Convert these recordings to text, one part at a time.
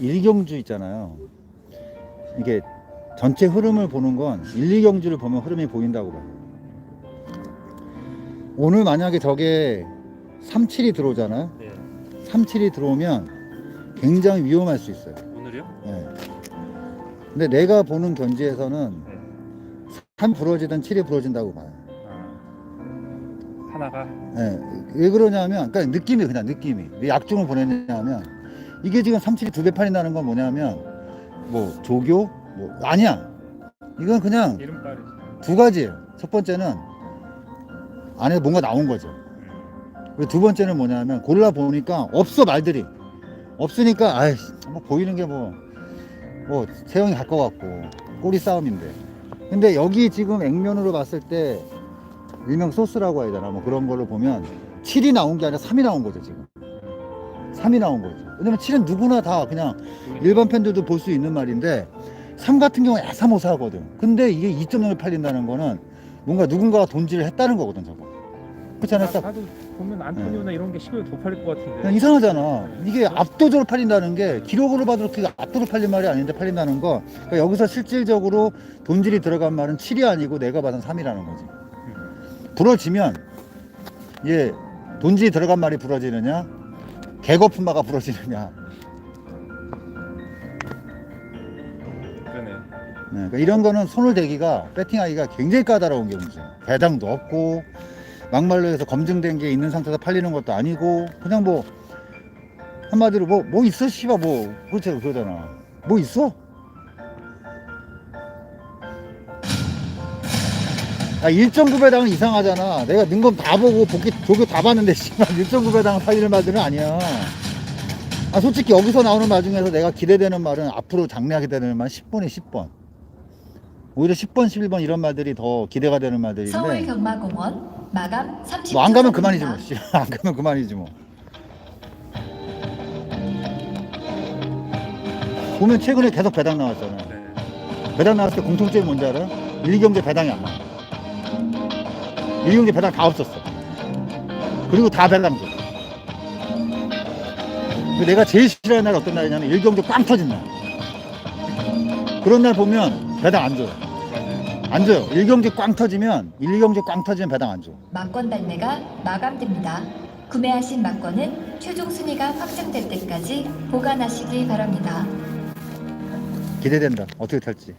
일경주 있잖아요. 이게 전체 흐름을 보는 건 1, 2경주를 보면 흐름이 보인다고 봐요. 오늘 만약에 저게 37이 들어오잖아요. 네. 37이 들어오면 굉장히 위험할 수 있어요. 오늘요? 예. 근데 내가 보는 견지에서는 네. 3 부러지든 7이 부러진다고 봐요. 아, 하나가 예. 왜 그러냐면, 그러니까 느낌이 그냥 느낌이. 왜 약중을 보냈냐면, 이게 지금 37이 두배 팔린다는 건 뭐냐면, 뭐, 조교? 뭐, 아니야. 이건 그냥. 두 가지예요. 첫 번째는 안에 뭔가 나온 거죠. 그리고 두 번째는 뭐냐면, 골라 보니까 없어, 말들이. 없으니까, 아이씨, 뭐 보이는 게 뭐, 뭐, 세영이 갈 것 같고, 꼬리 싸움인데. 근데 여기 지금 액면으로 봤을 때, 일명 소스라고 해야 되나, 뭐 그런 걸로 보면, 7이 나온 게 아니라 3이 나온 거죠, 지금. 3이 나온 거죠. 왜냐면 7은 누구나 다 그냥 일반 팬들도 볼 수 있는 말인데, 3 같은 경우는 애사모사하거든. 근데 이게 2.0을 팔린다는 거는 뭔가 누군가가 돈질을 했다는 거거든, 저거. 그렇잖아요. 딱 나도 보면 안토니오나 이런 게 10을 더 팔릴 것 같은데. 그냥 이상하잖아. 이게 압도적으로 팔린다는 게 기록으로 봐도 그 압도적으로 팔린 말이 아닌데 팔린다는 거. 그러니까 여기서 실질적으로 돈질이 들어간 말은 7이 아니고 내가 봐선 3이라는 거지. 부러지면 예 돈질이 들어간 말이 부러지느냐, 개거품 마가 부러지느냐. 그러네. 네, 그러니까 이런 거는 손을 대기가 배팅하기가 굉장히 까다로운 경우죠. 배당도 없고 막말로 해서 검증된 게 있는 상태에서 팔리는 것도 아니고 그냥 뭐 한마디로 뭐 뭐 있어 씨발 뭐 그렇죠 그러잖아. 뭐 있어? 아 1.9배당은 이상하잖아. 내가 능검 다 보고 복귀 조교 다 봤는데 씨발 1.9배당은 팔리는 말들은 아니야. 아 솔직히 여기서 나오는 말 중에서 내가 기대되는 말은 앞으로 장래하게 되는 말 10번에 10번. 오히려 10번, 11번 이런 말들이 더 기대가 되는 말들인데 서울 경마공원 마감 30초 뭐안 가면 그만이지 뭐. 씨. 안 가면 그만이지 뭐. 보면 최근에 계속 배당 나왔잖아. 네. 배당 나왔을 때 공통점이 뭔지 알아? 1, 2경제 배당이 안 나와. 1, 2경제 배당 다 없었어. 그리고 다 배당 줘. 내가 제일 싫어하는 날 어떤 날이냐면 1경제 꽝 터진 날. 그런 날 보면 배당 안 줘요. 안 줘요. 1경제 꽝 터지면 1, 2경제 꽝 터지면 배당 안 줘. 막권 발매가 마감됩니다. 구매하신 막권은 최종 순위가 확정될 때까지 보관하시기 바랍니다. 기대된다. 어떻게 탈지.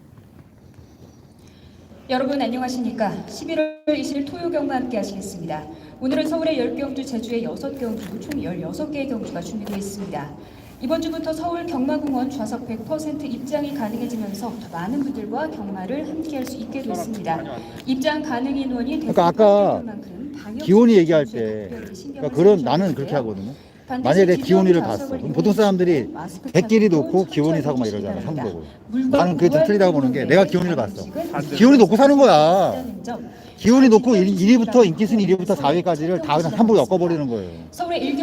여러분 안녕하십니까? 11월 20일 토요 경과 함께 하시겠습니다. 오늘은 서울의 10경주, 제주의 6경주, 총 16개의 경주가 준비되어 있습니다. 이번 주부터 서울 경마공원 좌석 100% 입장이 가능해지면서 더 많은 분들과 경마를 함께 할 수 있게 됐습니다. 입장 가능 인원이 그러니까 아까 기온이 얘기할 때 그러니까 그런 나는 그렇게 하거든요. 만약에 내 기온이를 봤어. 그럼 보통 사람들이 백끼리 놓고 기온이 사고 막 이러잖아. 상복을. 나는 그게 좀 틀리다고 보는 게 내가 기온이를 봤어. 기온이 놓고 사는 거야. 기온이 놓고 1, 위부터 인기 순위 1위부터 4위까지를 다 그냥 한복 엮어버리는 거예요.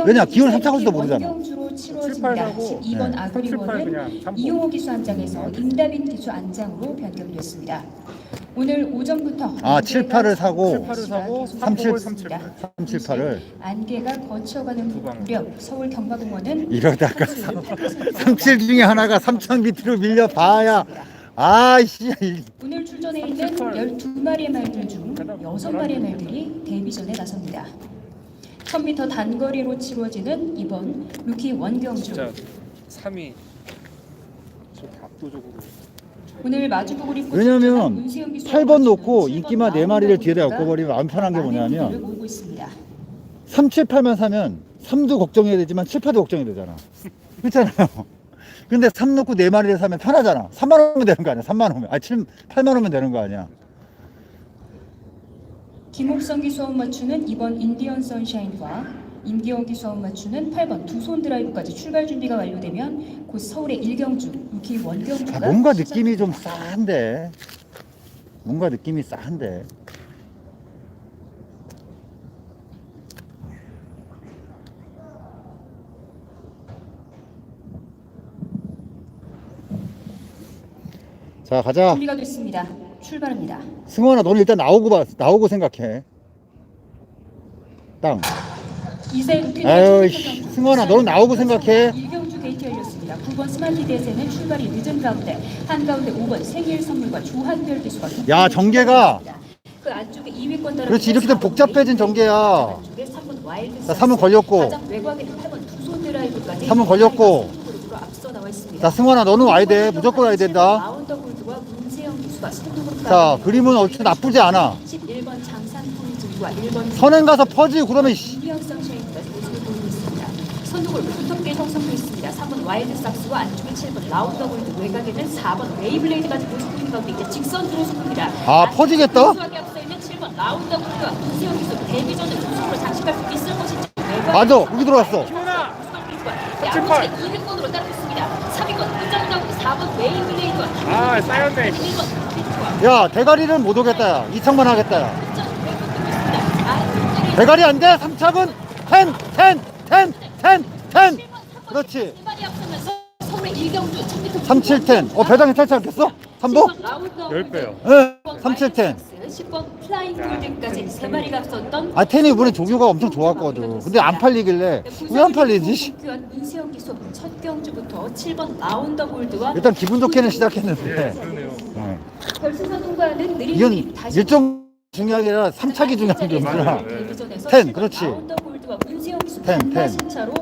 왜냐 기온 합쳐가지도 모르잖아. 7, 8 사고 12번 네. 7, 8 아그리원은. 이용호 기수 안장에서 임다빈 기수 안장으로 변경됐습니다. 오늘 오전부터 아, 7, 8을 사고 7, 8을 사고 3, 7, 3, 7, 8. 3, 7, 8을 안개가 거쳐가는. 무렵 서울 경마공원은 이러다가 선수를 37 중에 하나가 3천 밑으로 밀려 봐야 아이씨 오늘 출전해 있는 12마리의 말들 중 6마리의 말들이 데뷔전에 나섭니다. 1000m 단거리로 치러지는 이번 루키 원경주 진짜 3위 저렇게 압도적으로 오늘 마주복을 입고 왜냐면 기수와 8번 놓고 7번 4마리를 뒤에다 엮어버리면 안 편한 게 뭐냐면 모으고 있습니다. 3, 7, 8만 사면 3도 걱정해야 되지만 7, 8도 걱정해야 되잖아. 그렇잖아요. 근데 3 놓고 4마리를 사면 편하잖아. 3만 원면 되는 거 아니야? 3만 원면. 아니 7, 8만 원면 되는 거 아니야? 김옥성 기수와 맞추는 이번 인디언 선샤인과 임기원 기수와 맞추는 8번 두 손 드라이브까지 출발 준비가 완료되면 곧 서울의 일경주 루키 원경주가 아, 뭔가. 느낌이 좀 싸한데 뭔가 느낌이 싸한데 자 가자 준비가 됐습니다. 출발합니다. 승원아 너는 일단 나오고 봐 나오고 생각해 땅 이세 루키 아유, 씨, 승원아, 너는 나오고 생각해. 일경주. 있습니다. 9번 스마트디에서는 출발이 늦은 가운데 한가운데 5번 생일 선물과 주한별 기수가 야, 전개가 그 안쪽에 2위권 따라 그렇지, 이렇게 되면 복잡해진 전개야. 안쪽에 3번 와일드 자, 3번 걸렸고. 가장 외곽에는 8번 투손 드라이브까지 3번 걸렸고. 선두그룹으로 앞서 나와 있습니다. 자, 승환아, 너는 와야 돼. 무조건 와야 된다. 라운더 골드와 문세영 기수가 자, 그림은 어찌 나쁘지 않아. 11번 장산 포인트와 1번 선행 가서 퍼지, 그러면, 씨. 선 선두골 두텁게 형성되어 있습니다. 3번 와일드 삭스와 안쪽에 7번 라운더 골드 외곽에는 4번 웨이블레이드까지 모습 보이는 가운데 이제 직선 들어섭니다. 아, 퍼지겠다? 수하게 앞서 있는 7번 라운더 골드와 문세영 기수 데뷔 전에 우승으로 장식할 수 있을 것인지 맞아, 여기 들어왔어. 양호지게 2위권으로 따르겠습니다. 3위권 끝장 가운데 4번 웨이블레이드와 아 쌓였네 1번 비트와 야, 대가리는 못 오겠다, 야. 2창만 하겠다, 야. 아, 대가리 안 돼? 3착은 10, 10, 10, 10, 10. 그렇지. 세발이 앞서면서 서울의 일경주 1000m 3710. 어, 배당이 탈지 않겠어? 3보? 10배요 예, 3710. 10번 플라잉 골드까지 세 마리가 앞섰던 아, 텐이 이번에 조교가 엄청 좋았거든. 근데 안 팔리길래, 왜 안 팔리지? 교환 문세영 첫 경주부터 7번 라운더 골드와 일단 기분 좋게는 시작했는데. 그러네요 어. 결승선 통과하는 느린 이건 일정 중요한 게 아니라 3착이 중요한 게 뭐야. 텐, 그렇지. 라운더 골드와 문세영 기수 텐, 텐. 반나신 차로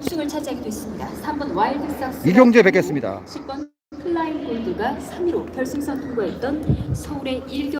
우승을 차지하기도 했습니다. 3번 와일드 삭스 이경주에 뵙겠습니다. 10번 플라잉 골드가 3위로 결승선 통과했던 서울의 일경